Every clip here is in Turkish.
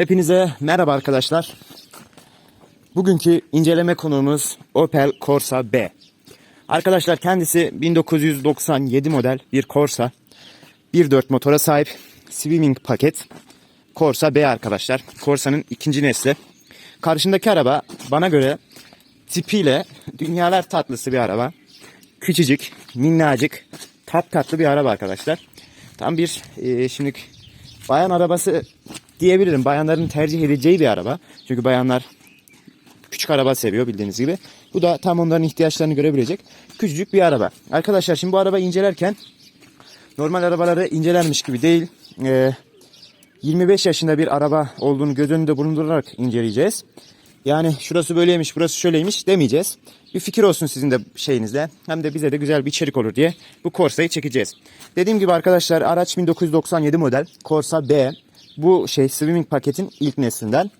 Hepinize merhaba arkadaşlar. Bugünkü inceleme konuğumuz Opel Corsa B. Arkadaşlar kendisi 1997 model bir Corsa. 1.4 motora sahip Swimming paket. Corsa B arkadaşlar. Corsa'nın ikinci nesli. Karşındaki araba bana göre tipiyle dünyalar tatlısı bir araba. Küçücük, minnacık, tat tatlı bir araba arkadaşlar. Tam bir e, şimdi bayan arabası diyebilirim. Bayanların tercih edeceği bir araba. Çünkü bayanlar küçük araba seviyor bildiğiniz gibi. Bu da tam onların ihtiyaçlarını görebilecek küçücük bir araba. Arkadaşlar şimdi bu araba incelerken normal arabaları incelenmiş gibi değil. Ee, 25 yaşında bir araba olduğunu göz önünde bulundurarak inceleyeceğiz. Yani şurası böyleymiş, burası şöyleymiş demeyeceğiz. Bir fikir olsun sizin de şeyinizde. Hem de bize de güzel bir içerik olur diye bu Corsa'yı çekeceğiz. Dediğim gibi arkadaşlar araç 1997 model Corsa B. Bu şey Swimming paketin ilk neslinden.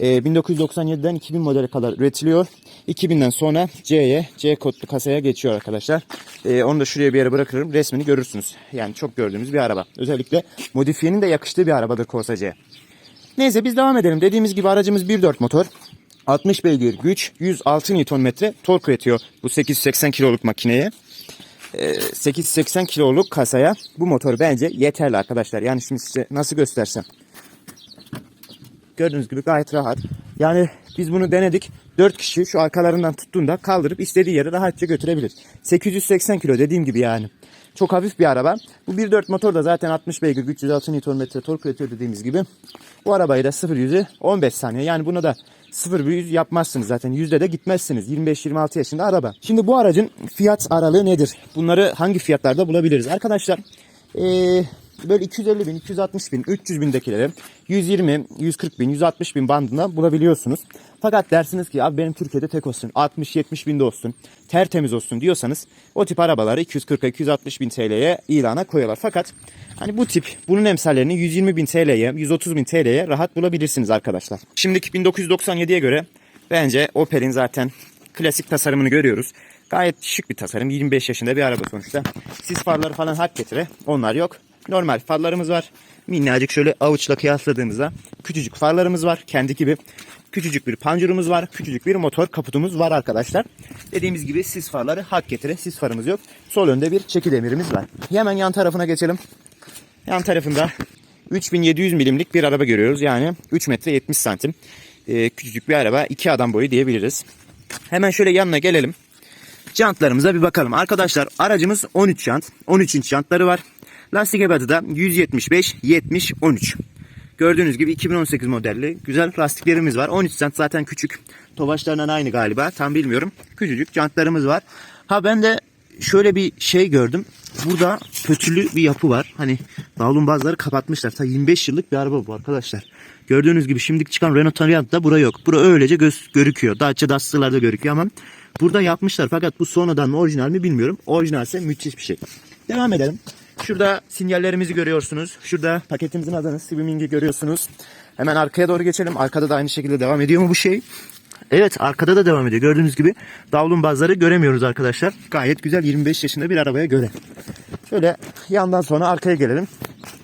Ee, 1997'den 2000 modele kadar üretiliyor. 2000'den sonra C'ye, C kodlu kasaya geçiyor arkadaşlar. Ee, onu da şuraya bir yere bırakırım. Resmini görürsünüz. Yani çok gördüğümüz bir araba. Özellikle modifiyenin de yakıştığı bir arabadır Corsa C. Neyse biz devam edelim. Dediğimiz gibi aracımız 1.4 motor. 60 beygir güç, 106 Nm tork üretiyor bu 880 kiloluk makineye. Ee, 880 kiloluk kasaya bu motor bence yeterli arkadaşlar. Yani şimdi size nasıl göstersem. Gördüğünüz gibi gayet rahat. Yani biz bunu denedik. 4 kişi şu arkalarından tuttuğunda kaldırıp istediği yere rahatça götürebilir. 880 kilo dediğim gibi yani. Çok hafif bir araba. Bu 1.4 motor da zaten 60 beygir güç 106 Nm tork üretiyor dediğimiz gibi. Bu arabayı da 0 100'ü 15 saniye. Yani bunu da 0 100 yapmazsınız zaten. Yüzde de gitmezsiniz. 25-26 yaşında araba. Şimdi bu aracın fiyat aralığı nedir? Bunları hangi fiyatlarda bulabiliriz? Arkadaşlar ee, böyle 250 bin, 260 bin, 300 bindekileri 120, 140 bin, 160 bin bandında bulabiliyorsunuz. Fakat dersiniz ki abi benim Türkiye'de tek olsun, 60-70 binde olsun, tertemiz olsun diyorsanız o tip arabaları 240-260 bin TL'ye ilana koyuyorlar. Fakat hani bu tip bunun emsallerini 120 bin TL'ye, 130 bin TL'ye rahat bulabilirsiniz arkadaşlar. Şimdiki 1997'ye göre bence Opel'in zaten klasik tasarımını görüyoruz. Gayet şık bir tasarım. 25 yaşında bir araba sonuçta. Sis farları falan hak getire. Onlar yok. Normal farlarımız var. Minnacık şöyle avuçla kıyasladığımızda küçücük farlarımız var. Kendi gibi küçücük bir pancurumuz var. Küçücük bir motor kaputumuz var arkadaşlar. Dediğimiz gibi sis farları hak getire. Sis farımız yok. Sol önde bir çeki demirimiz var. Hemen yan tarafına geçelim. Yan tarafında 3700 milimlik bir araba görüyoruz. Yani 3 metre 70 santim. Ee, küçücük bir araba. 2 adam boyu diyebiliriz. Hemen şöyle yanına gelelim. Jantlarımıza bir bakalım. Arkadaşlar aracımız 13 jant. 13 inç jantları var. Lastik ebatı da 175 70 13. Gördüğünüz gibi 2018 modelli güzel lastiklerimiz var. 13 jant zaten küçük. Tofaşlarından aynı galiba. Tam bilmiyorum. Küçücük jantlarımız var. Ha ben de şöyle bir şey gördüm. Burada pötürlü bir yapı var. Hani bazıları kapatmışlar. Ta 25 yıllık bir araba bu arkadaşlar. Gördüğünüz gibi şimdiki çıkan Renault Tariant'ta bura yok. Bura öylece göz görüküyor. Dacia Duster'larda görüküyor ama burada yapmışlar. Fakat bu sonradan mı orijinal mi bilmiyorum. Orijinalse müthiş bir şey. Devam edelim. Şurada sinyallerimizi görüyorsunuz. Şurada paketimizin adını Swimming'i görüyorsunuz. Hemen arkaya doğru geçelim. Arkada da aynı şekilde devam ediyor mu bu şey? Evet arkada da devam ediyor. Gördüğünüz gibi davlumbazları göremiyoruz arkadaşlar. Gayet güzel 25 yaşında bir arabaya göre. Şöyle yandan sonra arkaya gelelim.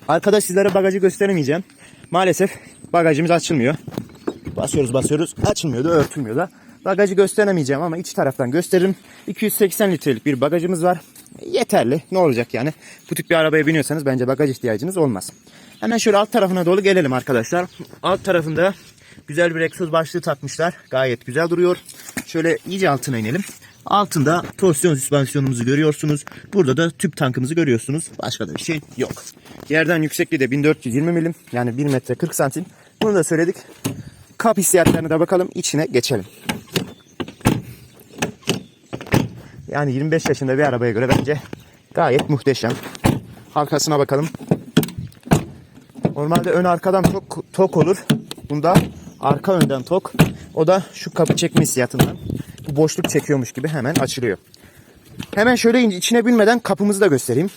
Arkada sizlere bagajı gösteremeyeceğim. Maalesef bagajımız açılmıyor. Basıyoruz basıyoruz. Açılmıyor da örtülmüyor da. Bagajı gösteremeyeceğim ama iç taraftan gösteririm. 280 litrelik bir bagajımız var. Yeterli. Ne olacak yani? Bu tip bir arabaya biniyorsanız bence bagaj ihtiyacınız olmaz. Hemen şöyle alt tarafına doğru gelelim arkadaşlar. Alt tarafında güzel bir egzoz başlığı takmışlar. Gayet güzel duruyor. Şöyle iyice altına inelim. Altında torsiyon süspansiyonumuzu görüyorsunuz. Burada da tüp tankımızı görüyorsunuz. Başka da bir şey yok. Yerden yüksekliği de 1420 milim. Yani 1 metre 40 santim. Bunu da söyledik. Kap hissiyatlarına da bakalım. içine geçelim. Yani 25 yaşında bir arabaya göre bence gayet muhteşem. Arkasına bakalım. Normalde ön arkadan tok, tok olur. Bunda arka önden tok. O da şu kapı çekme hissiyatından. Bu boşluk çekiyormuş gibi hemen açılıyor. Hemen şöyle içine binmeden kapımızı da göstereyim.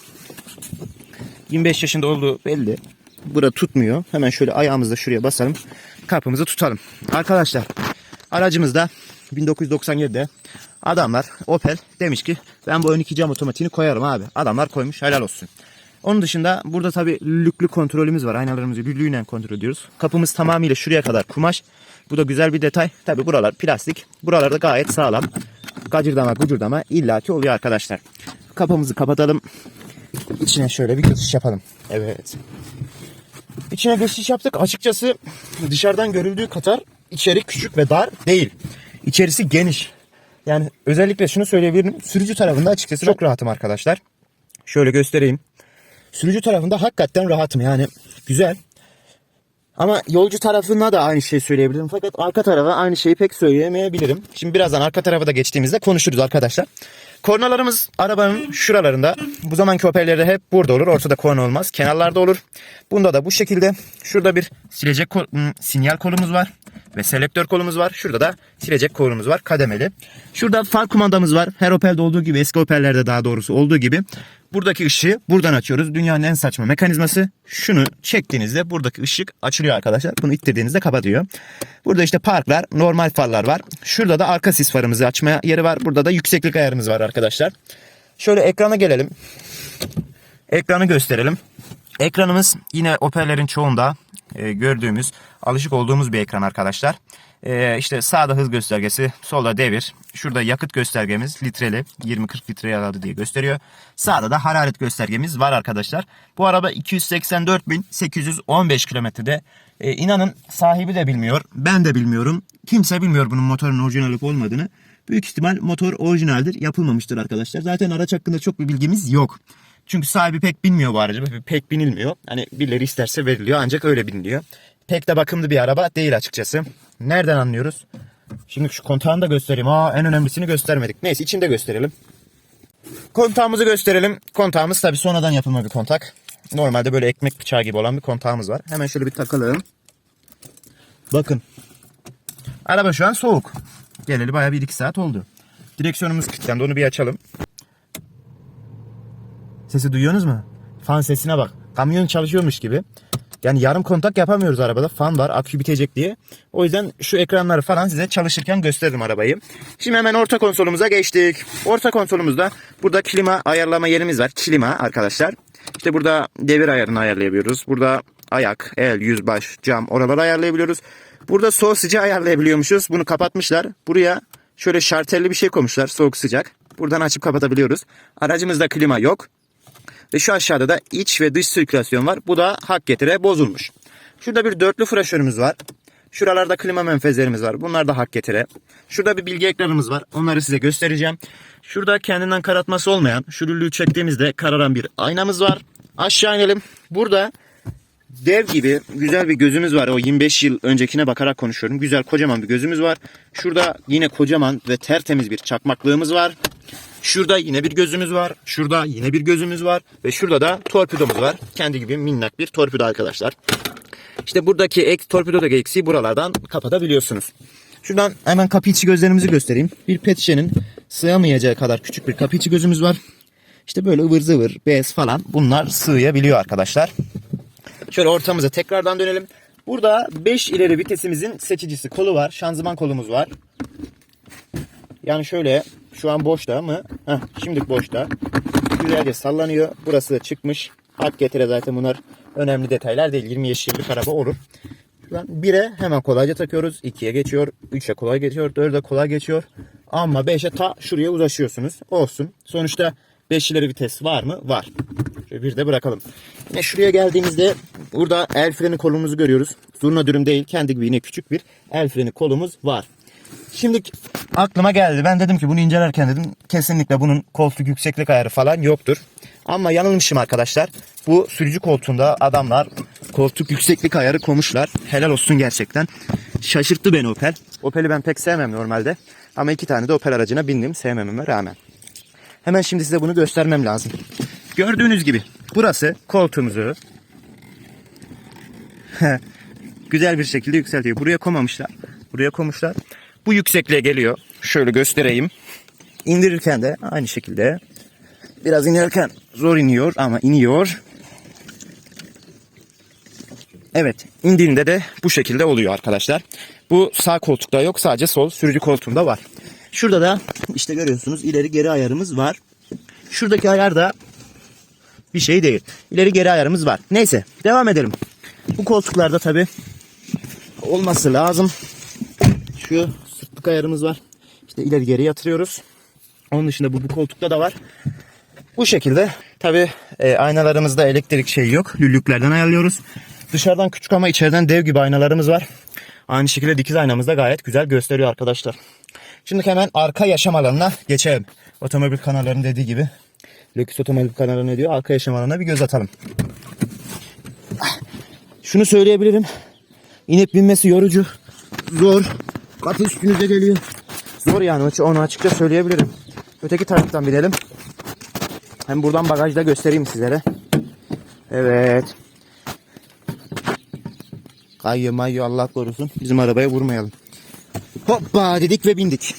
25 yaşında olduğu belli. Bura tutmuyor. Hemen şöyle ayağımızla şuraya basalım. Kapımızı tutalım. Arkadaşlar aracımızda 1997'de adamlar Opel demiş ki ben bu ön iki cam otomatiğini koyarım abi. Adamlar koymuş helal olsun. Onun dışında burada tabi lüklü kontrolümüz var. Aynalarımızı lüklüyle kontrol ediyoruz. Kapımız tamamıyla şuraya kadar kumaş. Bu da güzel bir detay. Tabi buralar plastik. Buralar da gayet sağlam. Gacırdama gucurdama illaki oluyor arkadaşlar. Kapımızı kapatalım. İçine şöyle bir geçiş yapalım. Evet. İçine geçiş yaptık. Açıkçası dışarıdan görüldüğü kadar içeri küçük ve dar değil. İçerisi geniş. Yani özellikle şunu söyleyebilirim. Sürücü tarafında açıkçası çok rahatım arkadaşlar. Şöyle göstereyim. Sürücü tarafında hakikaten rahatım. Yani güzel. Ama yolcu tarafına da aynı şeyi söyleyebilirim. Fakat arka tarafa aynı şeyi pek söyleyemeyebilirim. Şimdi birazdan arka tarafa da geçtiğimizde konuşuruz arkadaşlar. Kornalarımız arabanın şuralarında. Bu zamanki Opel'lerde hep burada olur. Ortada korna olmaz. Kenarlarda olur. Bunda da bu şekilde. Şurada bir silecek kol- ım, sinyal kolumuz var. Ve selektör kolumuz var. Şurada da silecek kolumuz var. Kademeli. Şurada far kumandamız var. Her Opel'de olduğu gibi eski Opel'lerde daha doğrusu olduğu gibi. Buradaki ışığı buradan açıyoruz. Dünyanın en saçma mekanizması. Şunu çektiğinizde buradaki ışık açılıyor arkadaşlar. Bunu ittirdiğinizde kapatıyor. Burada işte parklar, normal farlar var. Şurada da arka sis farımızı açma yeri var. Burada da yükseklik ayarımız var arkadaşlar. Şöyle ekrana gelelim. Ekranı gösterelim. Ekranımız yine Opel'lerin çoğunda e, gördüğümüz, alışık olduğumuz bir ekran arkadaşlar. E, işte sağda hız göstergesi, solda devir. Şurada yakıt göstergemiz litreli, 20-40 litreye aldı diye gösteriyor. Sağda da hararet göstergemiz var arkadaşlar. Bu araba 284.815 kilometrede. E, inanın sahibi de bilmiyor, ben de bilmiyorum. Kimse bilmiyor bunun motorun orijinal olmadığını. Büyük ihtimal motor orijinaldir, yapılmamıştır arkadaşlar. Zaten araç hakkında çok bir bilgimiz yok. Çünkü sahibi pek bilmiyor bu aracı. Pek binilmiyor. Hani birileri isterse veriliyor ancak öyle biniliyor. Pek de bakımlı bir araba değil açıkçası. Nereden anlıyoruz? Şimdi şu kontağını da göstereyim. Aa en önemlisini göstermedik. Neyse içinde gösterelim. Kontağımızı gösterelim. Kontağımız tabii sonradan yapılma bir kontak. Normalde böyle ekmek bıçağı gibi olan bir kontağımız var. Hemen şöyle bir takalım. Bakın. Araba şu an soğuk. Geleli bayağı bir iki saat oldu. Direksiyonumuz kilitlendi. Onu bir açalım. Sesi duyuyorsunuz mu? Fan sesine bak. Kamyon çalışıyormuş gibi. Yani yarım kontak yapamıyoruz arabada. Fan var akü bitecek diye. O yüzden şu ekranları falan size çalışırken gösteririm arabayı. Şimdi hemen orta konsolumuza geçtik. Orta konsolumuzda burada klima ayarlama yerimiz var. Klima arkadaşlar. İşte burada devir ayarını ayarlayabiliyoruz. Burada ayak, el, yüz, baş, cam oraları ayarlayabiliyoruz. Burada soğuk sıcağı ayarlayabiliyormuşuz. Bunu kapatmışlar. Buraya şöyle şartelli bir şey koymuşlar. Soğuk sıcak. Buradan açıp kapatabiliyoruz. Aracımızda klima yok. Ve şu aşağıda da iç ve dış sirkülasyon var. Bu da hak getire bozulmuş. Şurada bir dörtlü flaşörümüz var. Şuralarda klima menfezlerimiz var. Bunlar da hak getire. Şurada bir bilgi ekranımız var. Onları size göstereceğim. Şurada kendinden karartması olmayan, şu lülüğü çektiğimizde kararan bir aynamız var. Aşağı inelim. Burada dev gibi güzel bir gözümüz var. O 25 yıl öncekine bakarak konuşuyorum. Güzel kocaman bir gözümüz var. Şurada yine kocaman ve tertemiz bir çakmaklığımız var. Şurada yine bir gözümüz var. Şurada yine bir gözümüz var. Ve şurada da torpidomuz var. Kendi gibi minnak bir torpido arkadaşlar. İşte buradaki ek, torpidodaki eksiği buralardan kapatabiliyorsunuz. Şuradan hemen kapı içi gözlerimizi göstereyim. Bir pet şişenin sığamayacağı kadar küçük bir kapı içi gözümüz var. İşte böyle ıvır zıvır, bez falan bunlar sığabiliyor arkadaşlar. Şöyle ortamıza tekrardan dönelim. Burada 5 ileri vitesimizin seçicisi kolu var. Şanzıman kolumuz var. Yani şöyle şu an boşta mı? Heh, şimdilik boşta. Güzelce sallanıyor. Burası da çıkmış. Hak getire zaten bunlar önemli detaylar değil. 20 yeşillik araba olur. Şu an 1'e hemen kolayca takıyoruz. 2'ye geçiyor. 3'e kolay geçiyor. 4'e kolay geçiyor. Ama 5'e ta şuraya ulaşıyorsunuz. Olsun. Sonuçta 5 ileri vites var mı? Var. Şöyle bir de bırakalım. Yine şuraya geldiğimizde burada el freni kolumuzu görüyoruz. Zurna dürüm değil. Kendi gibi yine küçük bir el freni kolumuz var. Şimdi aklıma geldi. Ben dedim ki bunu incelerken dedim kesinlikle bunun koltuk yükseklik ayarı falan yoktur. Ama yanılmışım arkadaşlar. Bu sürücü koltuğunda adamlar koltuk yükseklik ayarı koymuşlar. Helal olsun gerçekten. Şaşırttı beni Opel. Opel'i ben pek sevmem normalde. Ama iki tane de Opel aracına bindim sevmememe rağmen. Hemen şimdi size bunu göstermem lazım. Gördüğünüz gibi burası koltuğumuzu güzel bir şekilde yükseltiyor. Buraya koymamışlar. Buraya koymuşlar. Bu yüksekliğe geliyor. Şöyle göstereyim. İndirirken de aynı şekilde. Biraz inerken zor iniyor ama iniyor. Evet indiğinde de bu şekilde oluyor arkadaşlar. Bu sağ koltukta yok sadece sol sürücü koltuğunda var. Şurada da işte görüyorsunuz ileri geri ayarımız var. Şuradaki ayar da bir şey değil. İleri geri ayarımız var. Neyse devam edelim. Bu koltuklarda tabi olması lazım. Şu sırtlık ayarımız var. İşte ileri geri yatırıyoruz. Onun dışında bu, bu koltukta da var. Bu şekilde tabi aynalarımızda elektrik şey yok. Lüllüklerden ayarlıyoruz. Dışarıdan küçük ama içeriden dev gibi aynalarımız var. Aynı şekilde dikiz aynamız da gayet güzel gösteriyor arkadaşlar. Şimdi hemen arka yaşam alanına geçelim. Otomobil kanallarının dediği gibi. Lüküs otomobil kanalı ne diyor? Arka yaşam alanına bir göz atalım. Şunu söyleyebilirim. İnip binmesi yorucu. Zor. Katı üstünüze geliyor. Zor yani onu açıkça söyleyebilirim. Öteki taraftan binelim. Hem buradan bagajda göstereyim sizlere. Evet. Kayıyor mayıyor Allah korusun. Bizim arabaya vurmayalım. Hoppa dedik ve bindik.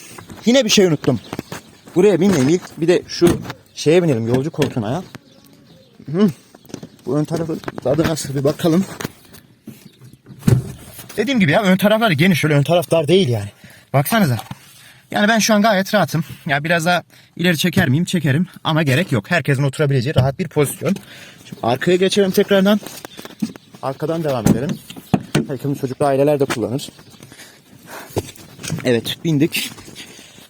Yine bir şey unuttum. Buraya binmeyin ilk bir de şu şeye binelim yolcu koltuğuna ya. Hı. Bu ön tarafı tadı nasıl bir bakalım. Dediğim gibi ya ön tarafları geniş öyle ön taraf dar değil yani. Baksanıza. Yani ben şu an gayet rahatım. Ya biraz daha ileri çeker miyim? Çekerim. Ama gerek yok. Herkesin oturabileceği rahat bir pozisyon. Şimdi arkaya geçelim tekrardan. Arkadan devam edelim. Belki çocuklu aileler de kullanır. Evet bindik.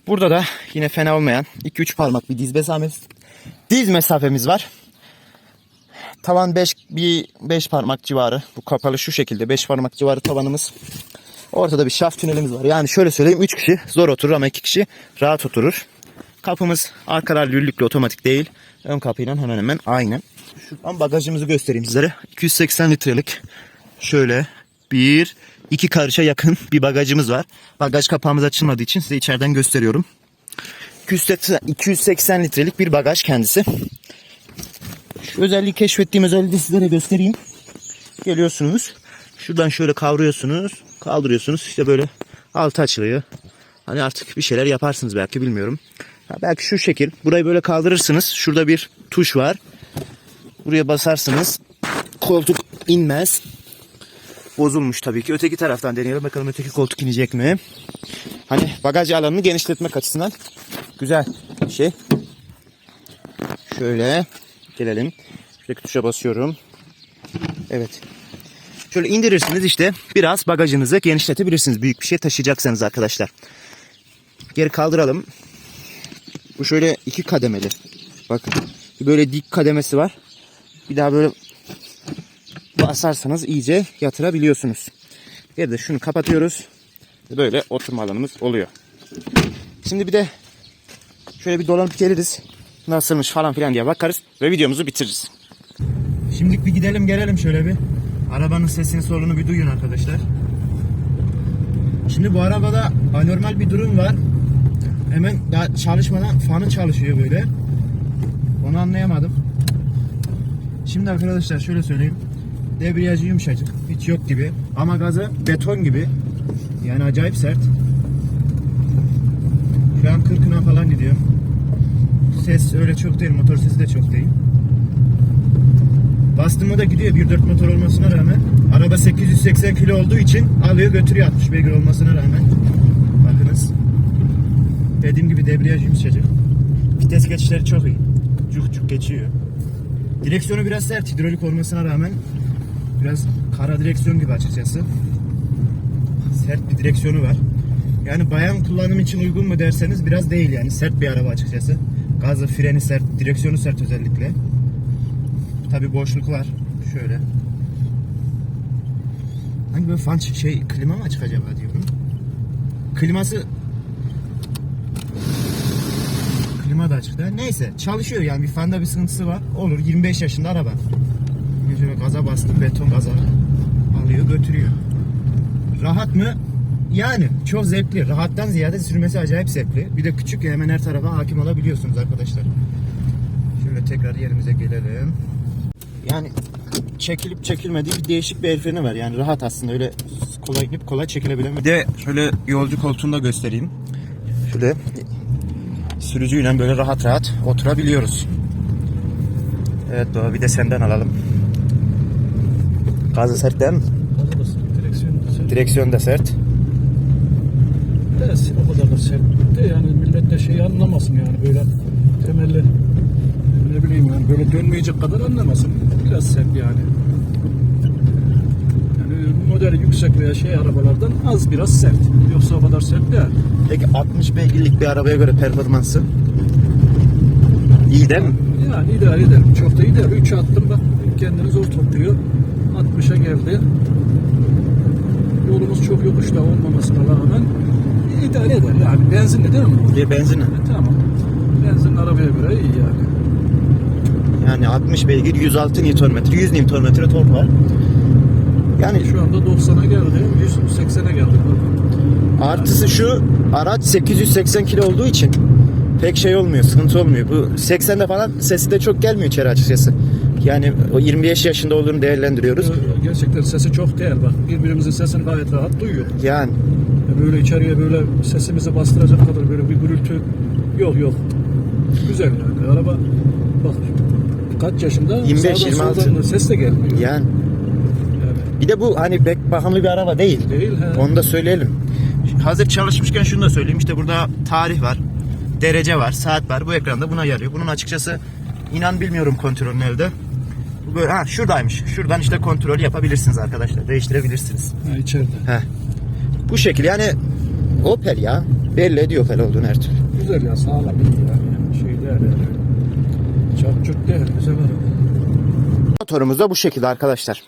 Burada da yine fena olmayan 2-3 parmak bir diz mesafemiz, diz mesafemiz var. Tavan 5 bir 5 parmak civarı. Bu kapalı şu şekilde 5 parmak civarı tavanımız. Ortada bir şaft tünelimiz var. Yani şöyle söyleyeyim 3 kişi zor oturur ama 2 kişi rahat oturur. Kapımız arkalar lüllüklü otomatik değil. Ön kapıyla hemen hemen aynı. Şuradan bagajımızı göstereyim sizlere. 280 litrelik şöyle bir iki karışa yakın bir bagajımız var. Bagaj kapağımız açılmadığı için size içeriden gösteriyorum. 280 litrelik bir bagaj kendisi. Şu özelliği keşfettiğim özelliği de sizlere göstereyim. Geliyorsunuz. Şuradan şöyle kavruyorsunuz. Kaldırıyorsunuz. İşte böyle altı açılıyor. Hani artık bir şeyler yaparsınız belki bilmiyorum. Ha, belki şu şekil. Burayı böyle kaldırırsınız. Şurada bir tuş var. Buraya basarsınız. Koltuk inmez. Bozulmuş tabii ki. Öteki taraftan deneyelim. Bakalım öteki koltuk inecek mi? Hani bagaj alanını genişletmek açısından güzel bir şey. Şöyle gelelim. Şuradaki tuşa basıyorum. Evet. Şöyle indirirsiniz işte biraz bagajınızı genişletebilirsiniz. Büyük bir şey taşıyacaksanız arkadaşlar. Geri kaldıralım. Bu şöyle iki kademeli. Bakın. Böyle dik kademesi var. Bir daha böyle basarsanız iyice yatırabiliyorsunuz. Bir de şunu kapatıyoruz. Böyle oturma alanımız oluyor. Şimdi bir de şöyle bir dolanıp geliriz. Nasılmış falan filan diye bakarız ve videomuzu bitiririz. Şimdilik bir gidelim gelelim şöyle bir. Arabanın sesini sorunu bir duyun arkadaşlar. Şimdi bu arabada anormal bir durum var. Hemen daha çalışmadan fanı çalışıyor böyle. Onu anlayamadım. Şimdi arkadaşlar şöyle söyleyeyim. Debriyajı yumuşacık. Hiç yok gibi. Ama gazı beton gibi. Yani acayip sert. Şu an 40'ına falan gidiyor. Ses öyle çok değil. Motor sesi de çok değil. Bastığımda da gidiyor 1.4 motor olmasına rağmen. Araba 880 kilo olduğu için alıyor götürüyor 60 beygir olmasına rağmen. Bakınız. Dediğim gibi debriyaj yumuşacık. Vites geçişleri çok iyi. Cuk cuk geçiyor. Direksiyonu biraz sert hidrolik olmasına rağmen biraz kara direksiyon gibi açıkçası. Sert bir direksiyonu var. Yani bayan kullanım için uygun mu derseniz biraz değil yani sert bir araba açıkçası. Gazı, freni sert, direksiyonu sert özellikle. Tabi boşluk var. Şöyle. Hangi böyle fan şey klima mı açık acaba diyorum. Kliması klima da açık da. Neyse çalışıyor yani bir fanda bir sıkıntısı var. Olur 25 yaşında araba. Şöyle gaza bastım beton gaza alıyor götürüyor. Rahat mı? Yani çok zevkli. Rahattan ziyade sürmesi acayip zevkli. Bir de küçük ya, hemen her tarafa hakim olabiliyorsunuz arkadaşlar. Şöyle tekrar yerimize gelelim. Yani çekilip çekilmediği bir değişik bir el freni var. Yani rahat aslında öyle kolay inip kolay çekilebilen. Bir de şöyle yolcu koltuğunu da göstereyim. Şöyle sürücüyle böyle rahat rahat oturabiliyoruz. Evet Doğa bir de senden alalım. Gazı sert değil mi? Direksiyon da sert. Direksiyon da sert. Evet, o kadar da sert de yani millet de şeyi anlamasın yani böyle temelli ne bileyim yani böyle dönmeyecek kadar anlamasın. Biraz sert yani. Yani modeli yüksek veya şey arabalardan az biraz sert. Yoksa o kadar sert değil. Peki 60 beygirlik bir arabaya göre performansı iyi değil mi? Yani idare eder. Çok da iyi değil. 3'e attım bak kendini zor topluyor. 60'a geldi. Yolumuz çok yokuşta olmamasına rağmen idare eder. Yani benzinli değil mi? Bir benzinli. E, tamam. Benzinli arabaya göre iyi yani. Yani 60 beygir 106 Nm, 100 Nm tork var. Yani Şu anda 90'a geldi. 180'e geldi. Artısı şu araç 880 kilo olduğu için pek şey olmuyor, sıkıntı olmuyor. Bu 80'de falan sesi de çok gelmiyor içeri açıkçası. Yani o 25 yaşında olduğunu değerlendiriyoruz. Ee, Gerçekten sesi çok değer bak. Birbirimizin sesini gayet rahat duyuyor. Yani Ya Böyle içeriye böyle sesimizi bastıracak kadar böyle bir gürültü yok yok. Güzel yani. Araba bak kaç yaşında 25, sağdan 26. soldan da ses de gelmiyor. yani Yani bir de bu hani pek bakımlı bir araba değil. değil he. Onu da söyleyelim. Hazır çalışmışken şunu da söyleyeyim. İşte burada tarih var, derece var, saat var. Bu ekranda buna yarıyor. Bunun açıkçası inan bilmiyorum kontrolü nerede. Bu böyle ha şuradaymış. Şuradan işte kontrol yapabilirsiniz arkadaşlar. Değiştirebilirsiniz. Ha, içeride. Heh. Bu şekil yani Opel ya. Belli ediyor Opel olduğunu her türlü. Güzel ya sağlam iyi yani. Şey değil yani. Çarp çurt değil. Güzel araba. Motorumuz da bu şekilde arkadaşlar.